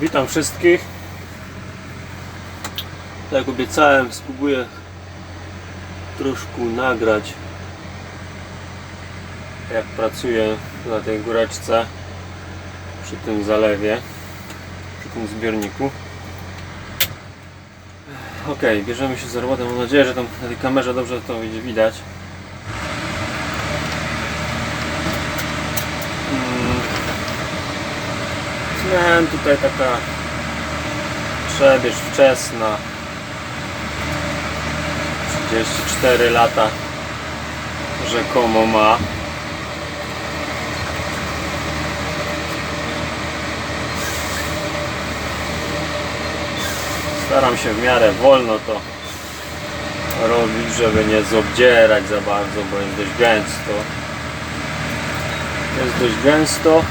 Witam wszystkich. Tak jak obiecałem, spróbuję troszkę nagrać jak pracuję na tej góreczce przy tym zalewie, przy tym zbiorniku. Ok, bierzemy się za robotę. Mam nadzieję, że tam na tej kamerze dobrze to będzie widać. Miałem tutaj taka przebież wczesna. 34 lata rzekomo ma. Staram się w miarę wolno to robić, żeby nie zobdzierać za bardzo, bo jest dość gęsto. Jest dość gęsto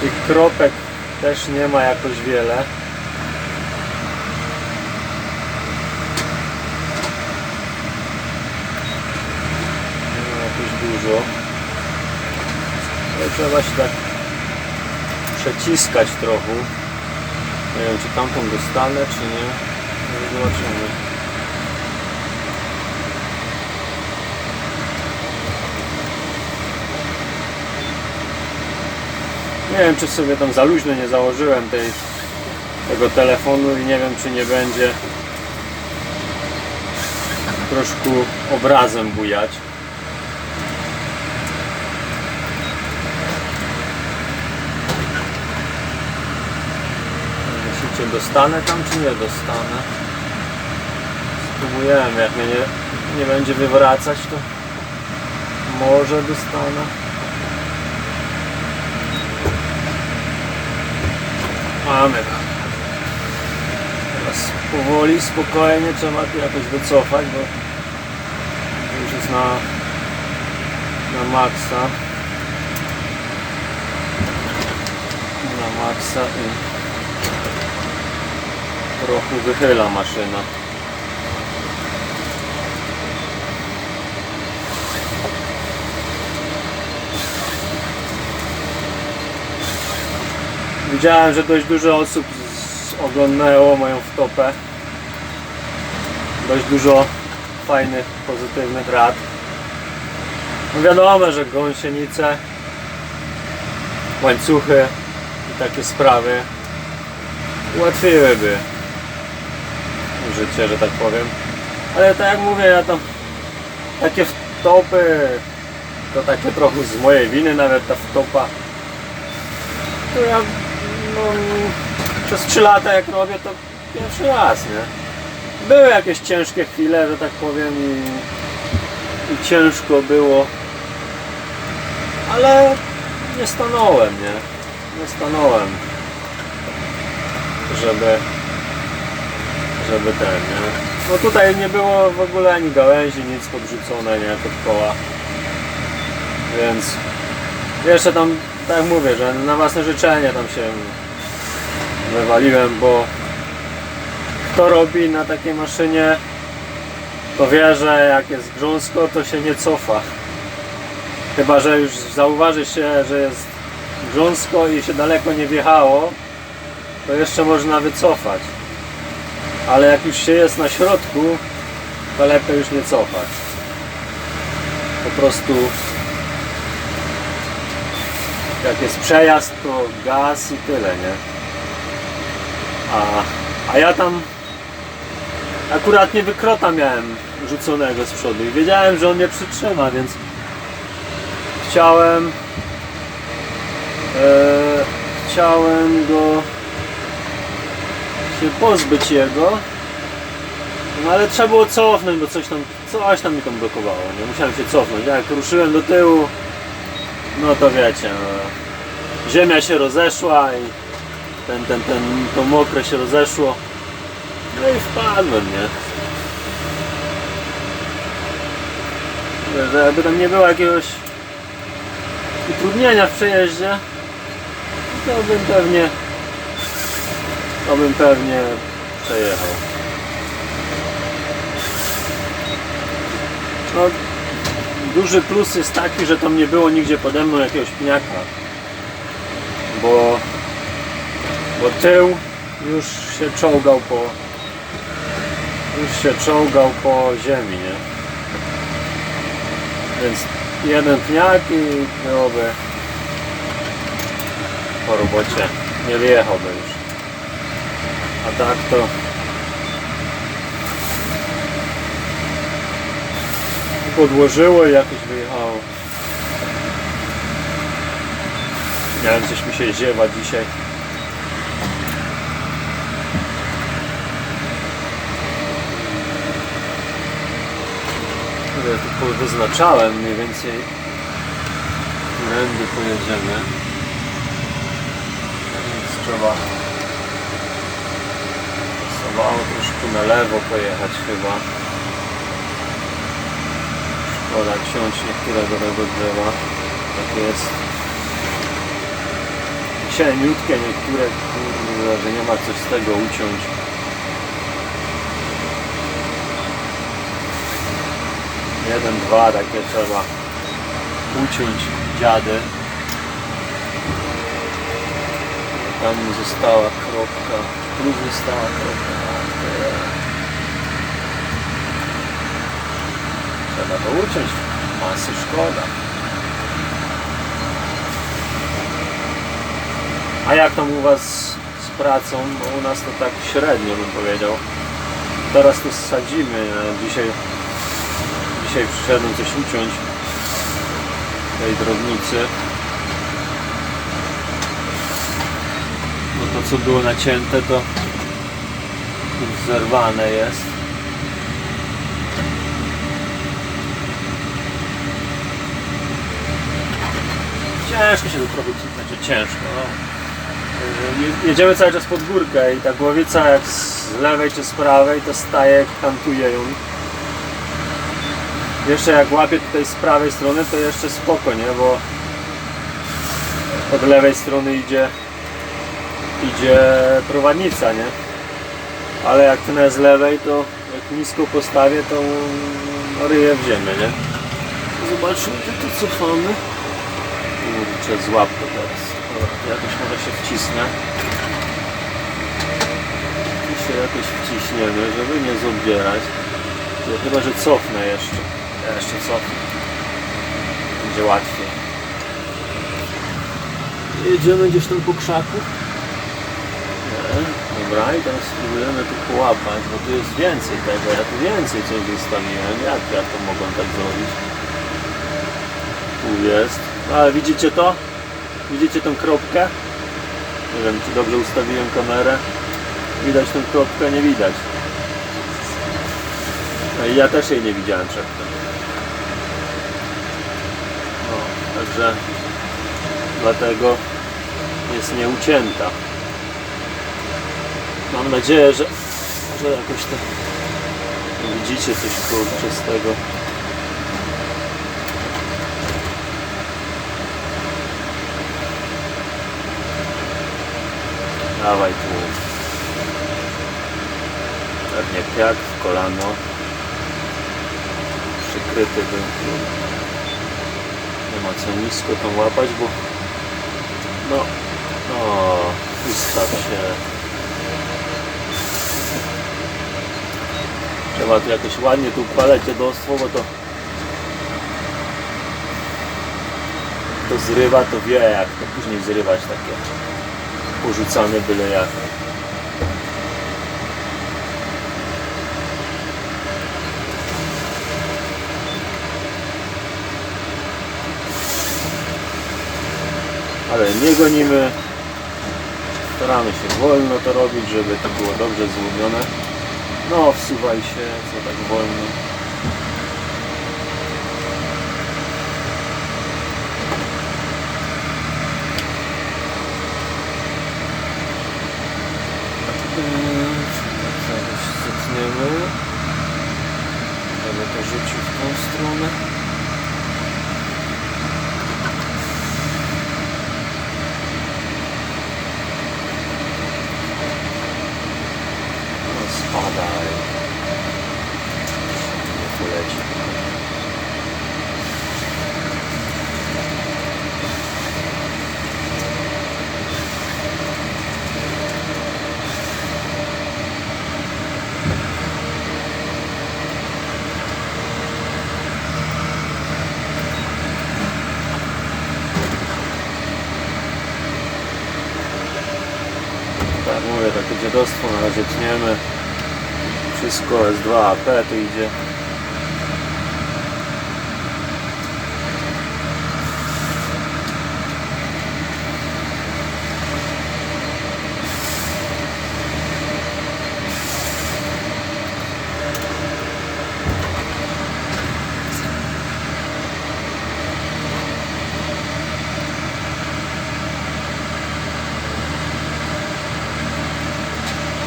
tych kropek też nie ma jakoś wiele. Nie ma jakoś dużo. Ale trzeba się tak przeciskać trochę. Nie wiem, czy tamtą dostanę, czy nie. No zobaczymy. Nie wiem, czy sobie tam za luźno nie założyłem tej, tego telefonu i nie wiem, czy nie będzie troszkę obrazem bujać. Myślicie, dostanę tam, czy nie dostanę? Spróbujemy, jak mnie nie, nie będzie wywracać, to może dostanę. Mamy. Teraz powoli, spokojnie trzeba tu jakoś wycofać, bo już jest na, na maksa. Na maksa i trochę wychyla maszyna. Widziałem, że dość dużo osób oglądało moją wtopę. Dość dużo fajnych, pozytywnych rad. No wiadomo, że gąsienice, łańcuchy i takie sprawy ułatwiłyby życie, że tak powiem. Ale tak jak mówię, ja tam takie wtopy, to takie trochę z mojej winy nawet ta wtopa. To ja no, przez 3 lata jak robię to pierwszy raz, nie? Były jakieś ciężkie chwile, że tak powiem i, i ciężko było, ale nie stanąłem, nie? Nie stanąłem, żeby żeby ten, nie? No tutaj nie było w ogóle ani gałęzi, nic podrzucone, nie? Pod koła, więc jeszcze tam, tak mówię, że na własne życzenie tam się wywaliłem, bo kto robi na takiej maszynie, to wie, że jak jest grząsko, to się nie cofa. Chyba, że już zauważy się, że jest grząsko i się daleko nie wjechało, to jeszcze można wycofać. Ale jak już się jest na środku, to lepiej już nie cofać. Po prostu jak jest przejazd, to gaz i tyle, nie? A, a ja tam akurat nie wykrota miałem rzuconego z przodu i wiedziałem, że on mnie przytrzyma, więc chciałem e, chciałem go się pozbyć jego. No ale trzeba było cofnąć, bo coś tam coś tam mi tam blokowało, nie? Musiałem się cofnąć, jak ruszyłem do tyłu no to wiecie, no, ziemia się rozeszła i ten, ten, ten, to mokre się rozeszło. No i wpadłem, nie? Że tam nie było jakiegoś utrudnienia w przejeździe, to bym pewnie, to bym pewnie przejechał. No, duży plus jest taki, że tam nie było nigdzie pode mną jakiegoś pniaka. Bo Bo tył już się czołgał po już się czołgał po ziemi, nie? Więc jeden pniak i byłoby po robocie nie wyjechałby już. A tak to podłożyło i jakoś wyjechało. Miałem coś mi się ziewa dzisiaj. Tu wyznaczałem mniej więcej którędy pojedziemy. Więc trzeba Trzeba troszkę na lewo pojechać chyba. Szkoda ciąć niektórego tego drzewa. Tak jest. Cieniutkie niektóre, że nie ma coś z tego uciąć. Jeden, dwa takie trzeba uciąć dziady. Tam została kropka. Tu została kropka. Trzeba to uciąć. Masy szkoda. A jak tam u Was z pracą? Bo u nas to tak średnio bym powiedział. Teraz to sadzimy. Dzisiaj, dzisiaj przyszedłem coś uciąć tej drobnicy. Bo to co było nacięte to zerwane jest. Ciężko się tu trochę znaczy ciężko. No. Je- Jedziemy cały czas pod górkę i ta głowica jak z lewej czy z prawej to staje, kantuje ją. Jeszcze jak łapie tutaj z prawej strony to jeszcze spoko, nie? Bo od lewej strony idzie idzie prowadnica, nie? Ale jak tnę z lewej, to jak nisko postawię, to no, ryję w ziemię, nie? Zobaczmy, gdzie to cofamy. Kurczę, złap to teraz. Dobra, jakoś może się wcisnę. Tu się jakoś wciśniemy, żeby nie zobierać. Chyba, że cofnę jeszcze. Ja jeszcze cofnę. Będzie łatwiej. Jedziemy gdzieś tam po krzaku. Nie, Dobra, i teraz spróbujemy tu połapać, bo tu jest więcej tego, ja tu więcej coś zostawiłem. Jak ja to mogłem tak zrobić? Tu jest. Ale widzicie to? Widzicie tą kropkę? Nie wiem, czy dobrze ustawiłem kamerę. Widać tą kropkę? Nie widać. No i ja też jej nie widziałem przedtem. No, także dlatego jest nieucięta. Mam nadzieję, że, że jakoś to widzicie coś kurczę z tego. Dawaj tu. Pewnie piak w kolano. Przykryty był. Nie ma co nisko tam łapać, bo no, no, ustaw się. Trzeba tu jakoś ładnie tu układać dziadostwo, bo to to zrywa, to wie jak to później zrywać takie porzucane byle jak. Ale nie gonimy. Staramy się wolno to robić, żeby to było dobrze złumione. No, wsuwaj się, co tak wolno. Eee, Zaraz zetniemy. Będę to rzucił w tą stronę. No, spadaj. Jak mówię, takie dziadostwo na razie tniemy. Wszystko S2 AP tu idzie.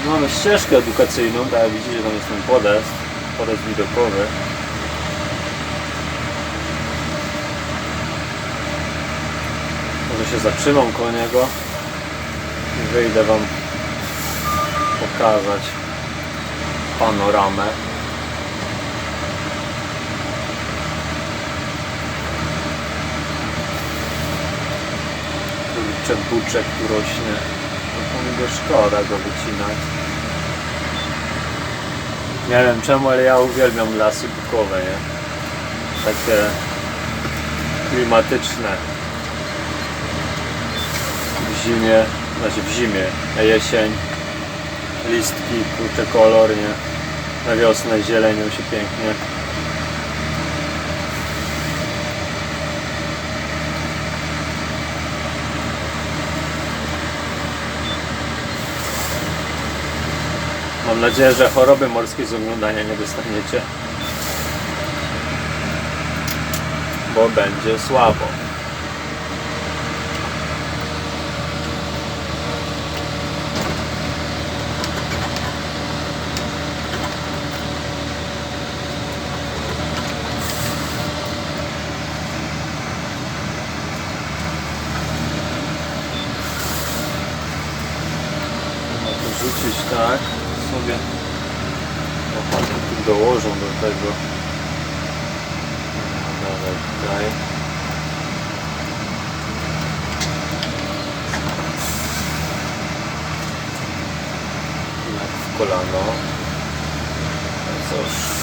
Mamy ścieżkę edukacyjną, tak widzicie tam jest ten podest, podest widokowy. Może się zatrzymam koło niego i wyjdę Wam pokazać panoramę. Kurczę, buczek tu rośnie. No mi go szkoda go wycinać. Nie wiem czemu, ale ja uwielbiam lasy bukowe, nie? Takie klimatyczne. W zimie, znaczy w zimie, na jesień. Listki, kurczę kolor, nie? Na wiosnę zielenią się pięknie. Mam nadzieję, że choroby morskie z oglądania nie dostaniecie. Bo będzie słabo. Można to rzucić tak sobie. Chłopaki tu dołożą do tego. No, Dalej. Jak w kolano. No Cóż.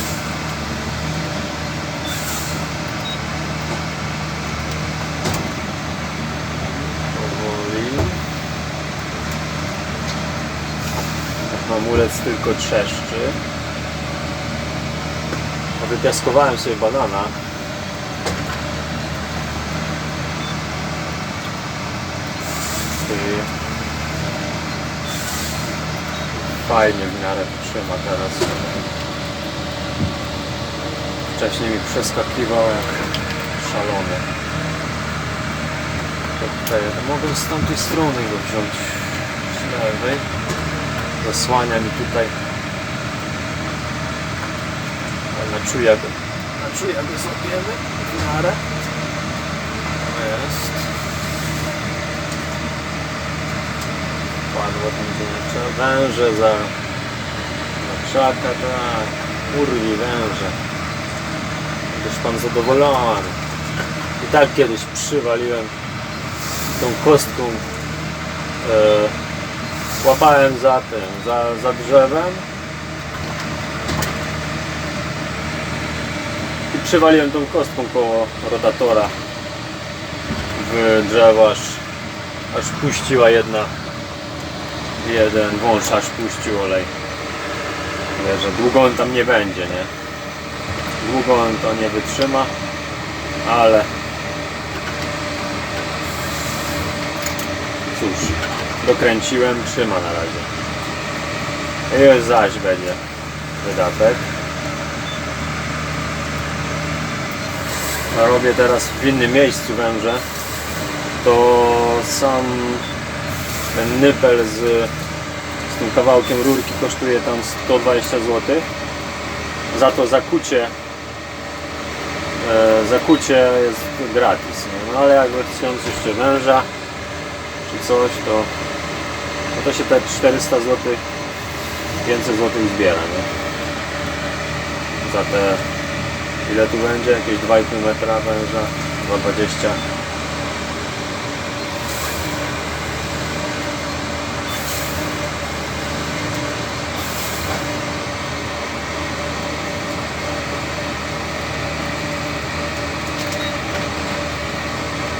Hamulec tylko trzeszczy. Wypiaskowałem sobie banana. Fajnie w miarę trzyma teraz. Wcześniej mi przeskakiwał jak szalony. Tutaj, mogę z tamtej strony go wziąć. Z lewej zasłania mi tutaj czuja go złapiemy? W miarę. Jest. Padło tam gdzie węże za za krzaka tak. Urwi węże. Będziesz pan zadowolony. I tak kiedyś przywaliłem tą kostką e, Łapałem za tym, za, za drzewem przywaliłem tą kostką koło rotatora w drzewo, aż, aż puściła jedna jeden wąż aż puścił olej Mówię, że długo on tam nie będzie, nie? Długo on to nie wytrzyma, ale cóż dokręciłem, trzyma na razie. Już zaś będzie wydatek. Robię teraz w innym miejscu węże. To sam ten nypel z, z tym kawałkiem rurki kosztuje tam 120 zł. Za to zakucie e, zakucie jest gratis. No ale jak chcąc jeszcze węża czy coś, to, no to się te 400 zł, 500 zł zbiera, nie? Za te, ile tu będzie? Jakieś 2,5 metra węża, 2,20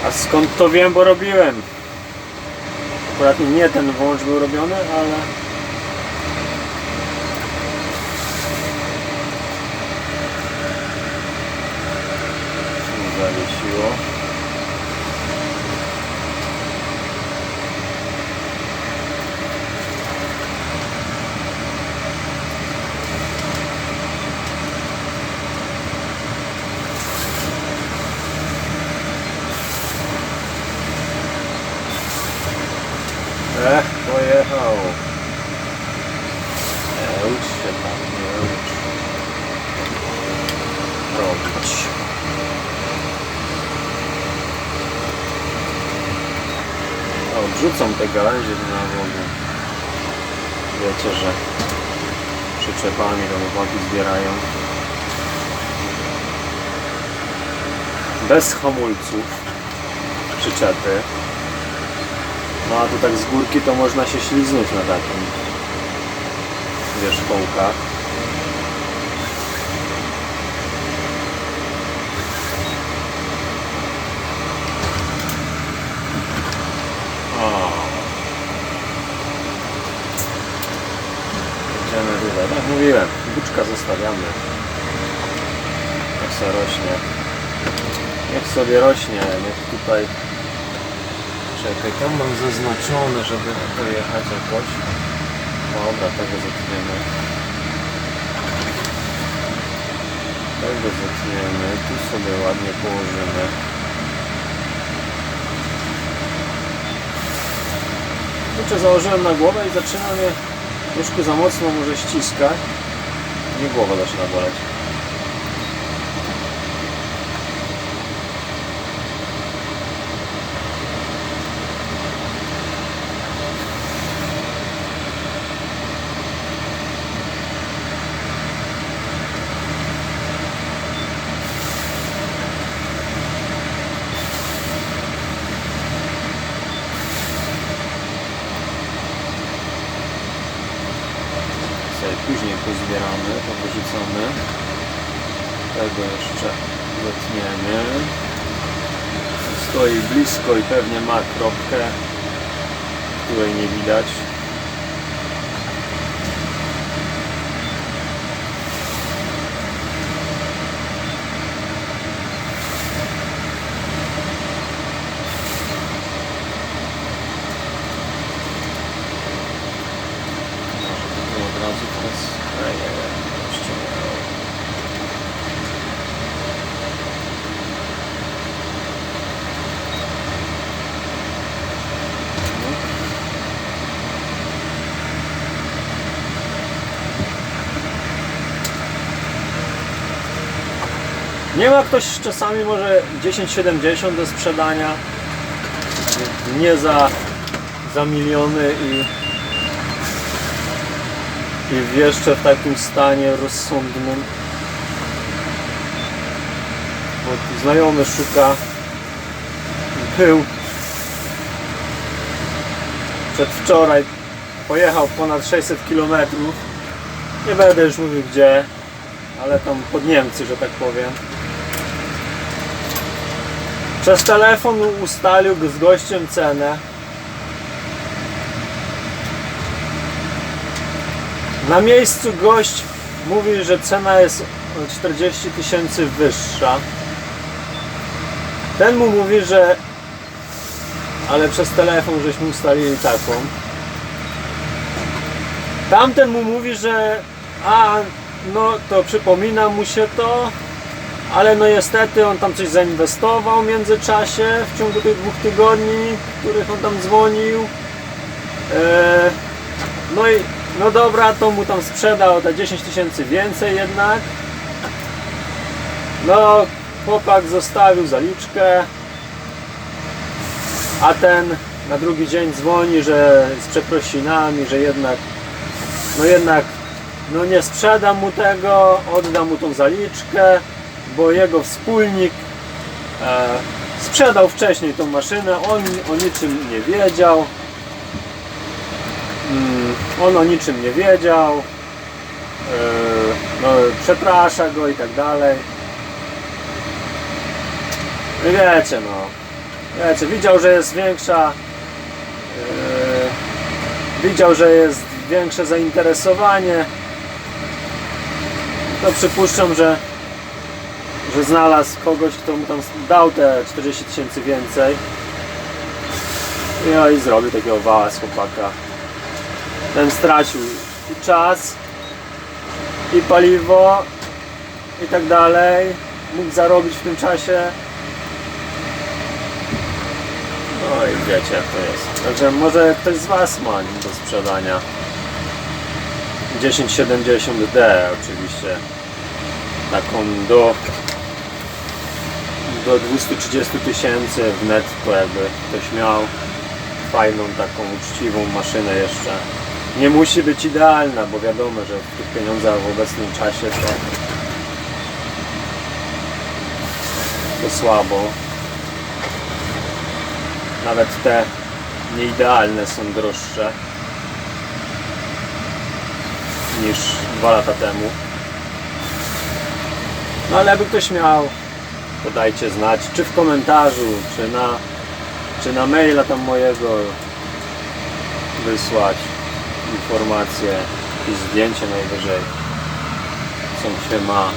A skąd to wiem, bo robiłem? akurat nie ten włącz był robiony, ale I'm off. Te gałęzie na wodę. Wiecie, że przyczepami to chłopaki zbierają. Bez hamulców przyczepy. No a tu tak z górki to można się śliznąć na takim wierzchołkach. O. Idziemy tutaj. Tak mówiłem, buczka zostawiamy. Niech sobie rośnie. Niech sobie rośnie, niech tutaj Czekaj, tam mam zaznaczone, żeby dojechać jakoś. Dobra, tego zetniemy. Tego zetniemy. Tu sobie ładnie położymy. Kurczę, założyłem na głowę i zaczyna mnie troszkę za mocno może ściskać. Nie głowa zaczyna boleć. sobie później pozbieramy, to wyrzucamy. Tego jeszcze zetniemy. Stoi blisko i pewnie ma kropkę, której nie widać. Może tutaj od razu teraz... Ejej, ściągnęło. Nie ma ktoś czasami może 1070 do sprzedania? Nie za, za miliony i, i jeszcze w takim stanie rozsądnym. Bo znajomy szuka był. Przedwczoraj pojechał ponad 600 km nie będę już mówił gdzie ale tam pod Niemcy, że tak powiem przez telefon ustalił z gościem cenę Na miejscu gość mówi, że cena jest o 40 tysięcy wyższa. Ten mu mówi, że ale przez telefon żeśmy ustalili taką. Tamten mu mówi, że a no to przypomina mu się to, ale no niestety on tam coś zainwestował w międzyczasie w ciągu tych dwóch tygodni, w których on tam dzwonił. Eee, no i no dobra, to mu tam sprzedał te 10 tysięcy więcej jednak. No, chłopak zostawił zaliczkę, a ten na drugi dzień dzwoni, że z przeprosinami, że jednak, no jednak, no nie sprzedam mu tego, oddam mu tą zaliczkę, bo jego wspólnik e, sprzedał wcześniej tą maszynę, on o niczym nie wiedział. Mm, on o niczym nie wiedział, e, no, przeprasza go i tak dalej. Wiecie, no, wiecie, widział, że jest większa, e, widział, że jest większe zainteresowanie, to przypuszczam, że, że znalazł kogoś, kto mu tam dał te 40 tysięcy więcej. No i zrobił takiego wała z chłopaka. Ten stracił i czas, i paliwo, i tak dalej. Mógł zarobić w tym czasie. No i wiecie jak to jest. Także może ktoś z Was ma do sprzedania. 1070D oczywiście. Taką do do 230 tysięcy w netto jakby ktoś miał fajną taką uczciwą maszynę jeszcze. Nie musi być idealna, bo wiadomo, że w tych pieniądzach w obecnym czasie to, to słabo. Nawet te nieidealne są droższe niż dwa lata temu. No ale jakby ktoś miał, to dajcie znać, czy w komentarzu, czy na, czy na maila tam mojego wysłać informacje i zdjęcie najwyżej, co się ma.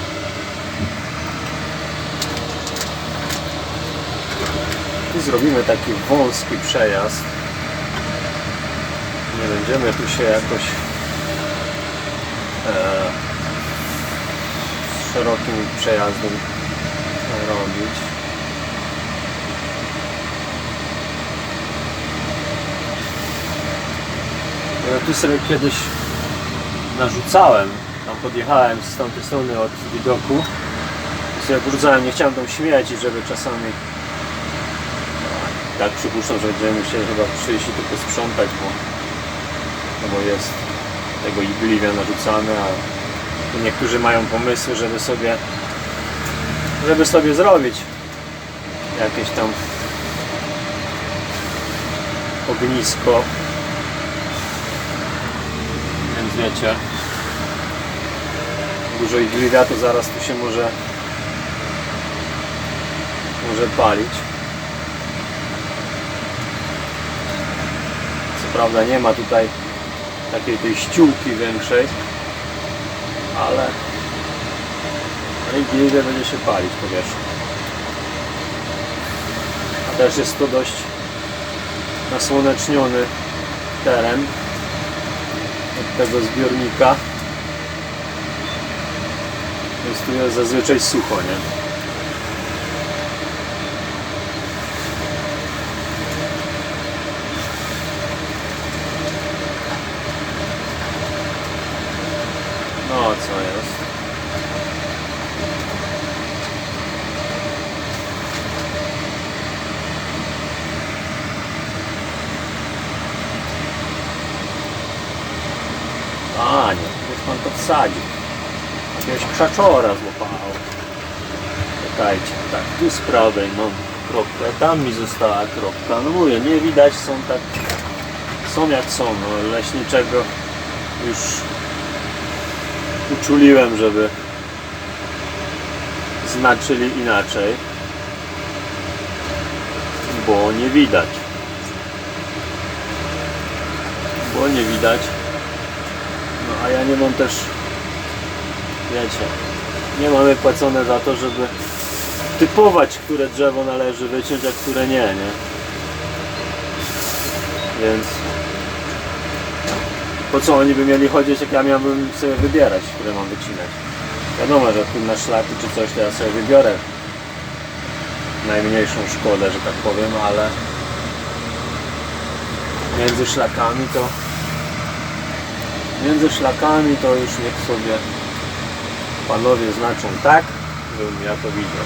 I zrobimy taki wąski przejazd. Nie będziemy tu się jakoś e, szerokim przejazdem robić. Ja tu sobie kiedyś narzucałem, tam podjechałem z tamtej strony od widoku i sobie brudzałem, nie chciałem tam śmieci, żeby czasami tak przypuszczam, że będziemy musieli chyba przyjść i tylko sprzątać, bo, no bo jest tego igliwia narzucane, a niektórzy mają pomysły, żeby sobie żeby sobie zrobić jakieś tam ognisko. Więc wiecie dużo to zaraz tu się może może palić. Co prawda nie ma tutaj takiej tej ściółki większej ale ale igliwie będzie się palić powierzchnia a też jest to dość nasłoneczniony teren od tego zbiornika więc tu jest zazwyczaj sucho, nie? No, co jest? A, nie, już pan to wsadził. Jakiegoś krzaczora złapał. Czekajcie, tak, tu z prawej mam kropkę, tam mi została kropka. No mówię, nie widać, są tak, są jak są, no leśniczego już uczuliłem, żeby znaczyli inaczej, bo nie widać. Bo nie widać. No a ja nie mam też, wiecie, nie mamy płacone za to, żeby typować, które drzewo należy wyciąć, a które nie, nie? Więc po co oni by mieli chodzić, jak ja miałbym sobie wybierać, które mam wycinać? Wiadomo, że tu na szlaki czy coś, to ja sobie wybiorę najmniejszą szkodę, że tak powiem, ale między szlakami to między szlakami to już niech sobie panowie znaczą tak, żebym ja to widział.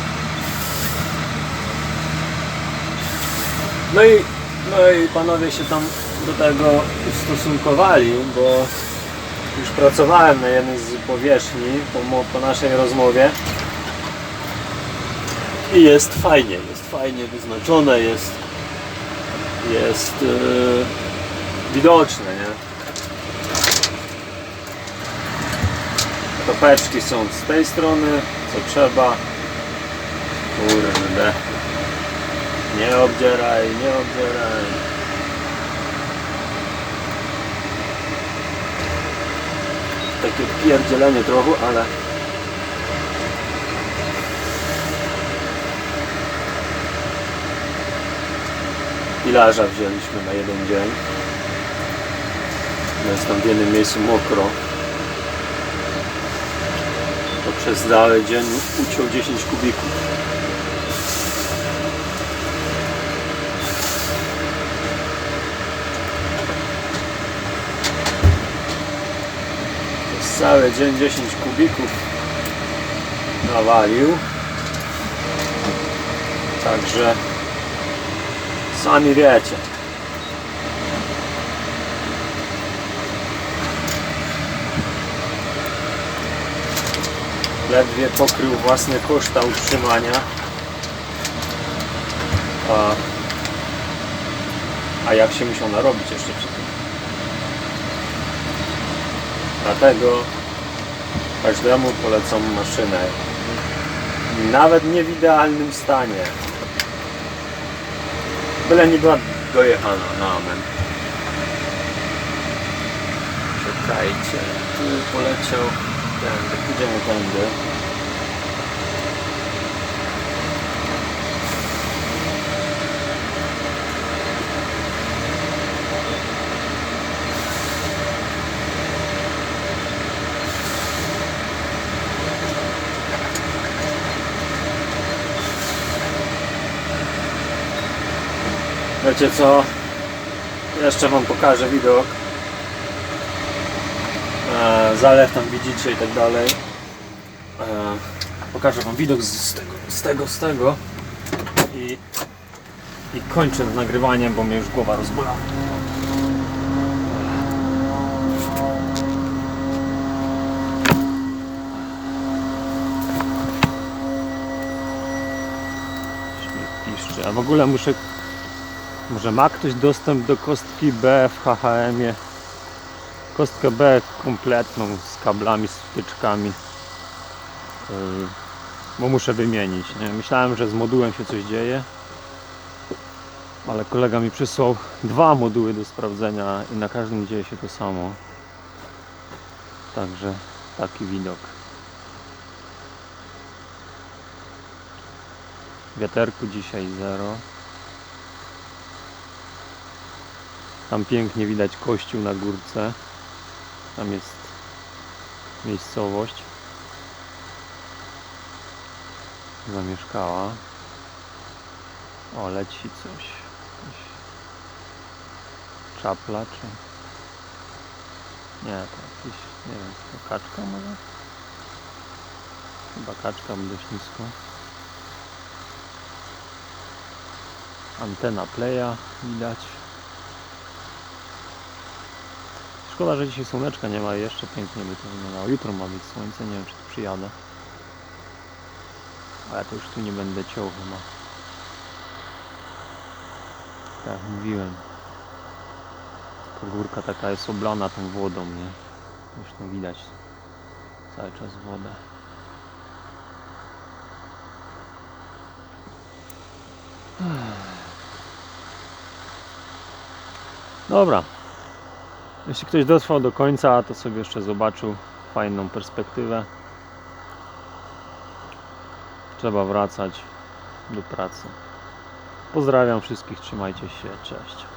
No i, no i panowie się tam do tego ustosunkowali, bo już pracowałem na jednej z powierzchni po, po naszej rozmowie i jest fajnie, jest fajnie wyznaczone, jest jest yy, widoczne, nie? Topeczki są z tej strony, co trzeba. Kurde. Nie obdzieraj, nie obdzieraj. takie pierdzielenie trochę, ale pilarza wzięliśmy na jeden dzień. Jest tam w jednym miejscu mokro. To przez cały dzień uciął 10 kubików. Cały dzień 10 kubików nawalił. Także sami wiecie. Ledwie pokrył własne koszta utrzymania. A, a jak się musiał narobić jeszcze przy tym. Dlatego każdemu polecam maszynę. Nawet nie w idealnym stanie. Byle nie była dojechana na amen. Czekajcie, tu poleciał tędy, pójdziemy tędy. Wiecie co? Jeszcze wam pokażę widok. Zalew tam widzicie i tak dalej. E, pokażę wam widok z, tego, z tego, z tego. I, I kończę z nagrywaniem, bo mnie już głowa piszczy. A w ogóle muszę może ma ktoś dostęp do kostki B w HHM-ie? Kostkę B kompletną z kablami, z wtyczkami. Yy, Bo muszę wymienić. Nie? Myślałem, że z modułem się coś dzieje. Ale kolega mi przysłał dwa moduły do sprawdzenia i na każdym dzieje się to samo. Także taki widok. Wiaterku dzisiaj zero. Tam pięknie widać kościół na górce. Tam jest miejscowość. Zamieszkała. O, leci coś. Czapla czy... Nie, to jakiś, nie wiem, to kaczka może? Chyba kaczka, dość nisko. Antena playa widać. Szkoda, że dzisiaj słoneczka nie ma i jeszcze pięknie by to wyglądało. Jutro ma być słońce, nie wiem czy tu przyjadę. Ale to już tu nie będę ciął chyba. Tak jak mówiłem. Pogórka taka jest oblana tą wodą, nie? Zresztą widać cały czas wodę. Dobra, jeśli ktoś dotrwał do końca, to sobie jeszcze zobaczył fajną perspektywę. Trzeba wracać do pracy. Pozdrawiam wszystkich, trzymajcie się, cześć.